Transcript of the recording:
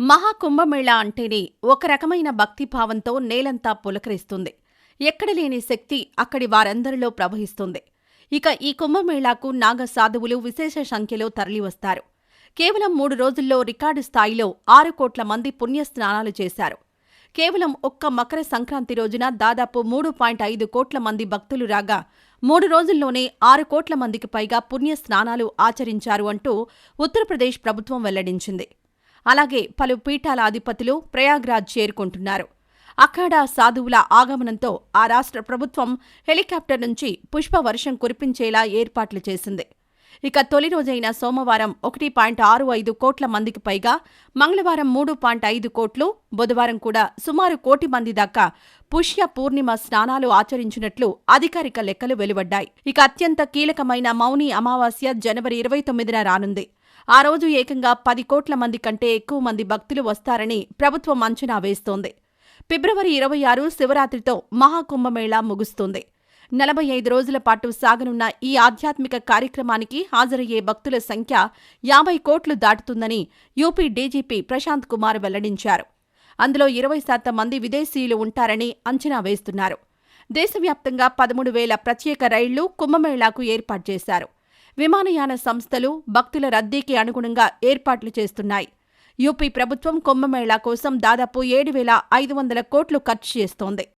మహాకుంభమేళ అంటేనే ఒక రకమైన భక్తిభావంతో నేలంతా పులకరిస్తుంది. ఎక్కడలేని శక్తి అక్కడి వారందరిలో ప్రవహిస్తుంది. ఇక ఈ కుంభమేళాకు నాగ సాధువులు విశేష సంఖ్యలో తరలివస్తారు. కేవలం మూడు రోజుల్లో రికార్డు స్థాయిలో ఆరు కోట్ల మంది పుణ్యస్నానాలు చేశారు. కేవలం ఒక్క మకర సంక్రాంతి రోజున దాదాపు మూడు పాయింట్ ఐదు కోట్ల మంది భక్తులు రాగా మూడు రోజుల్లోనే ఆరు కోట్ల మందికి పైగా పుణ్య స్నానాలు ఆచరించారు అంటూ ఉత్తరప్రదేశ్ ప్రభుత్వం వెల్లడించింది. అలాగే పలు పీఠాల అధిపతులు ప్రయాగ్రాజ్ చేరుకుంటున్నారు. అఖాడా సాధువుల ఆగమనంతో ఆ రాష్ట్ర ప్రభుత్వం హెలికాప్టర్ నుంచి పుష్పవర్షం కురిపించేలా ఏర్పాట్లు చేసింది. ఇక తొలి రోజైన సోమవారం ఒకటి పాయింట్ ఆరు ఐదు కోట్ల మందికి పైగా మంగళవారం మూడు పాయింట్ ఐదు కోట్లు బుధవారం కూడా సుమారు కోటి మంది దాకా పుష్య పూర్ణిమ స్నానాలు ఆచరించినట్లు అధికారిక లెక్కలు వెలువడ్డాయి. ఇక అత్యంత కీలకమైన మౌని అమావాస్య జనవరి ఇరవై తొమ్మిదిన రానుంది. ఆ రోజు ఏకంగా పది కోట్ల మంది కంటే ఎక్కువ మంది భక్తులు వస్తారని ప్రభుత్వం అంచనా వేస్తోంది. ఫిబ్రవరి ఇరవై ఆరు శివరాత్రితో మహాకుంభమేళా ముగుస్తుంది. నలభై ఐదు రోజుల పాటు సాగనున్న ఈ ఆధ్యాత్మిక కార్యక్రమానికి హాజరయ్యే భక్తుల సంఖ్య యాభై కోట్లు దాటుతుందని యూపీ డీజీపీ ప్రశాంత్ కుమార్ వెల్లడించారు. అందులో ఇరవై శాతం మంది విదేశీయులు ఉంటారని అంచనా వేస్తున్నారు. దేశవ్యాప్తంగా పదమూడు వేల ప్రత్యేక రైళ్ళు కుంభమేళాకు ఏర్పాటు చేశారు. విమానయాన సంస్థలు భక్తుల రద్దీకి అనుగుణంగా ఏర్పాట్లు చేస్తున్నాయి. యూపీ ప్రభుత్వం కుంభమేళా కోసం దాదాపు ఏడు వేల ఐదు వందల కోట్లు ఖర్చు చేస్తోంది.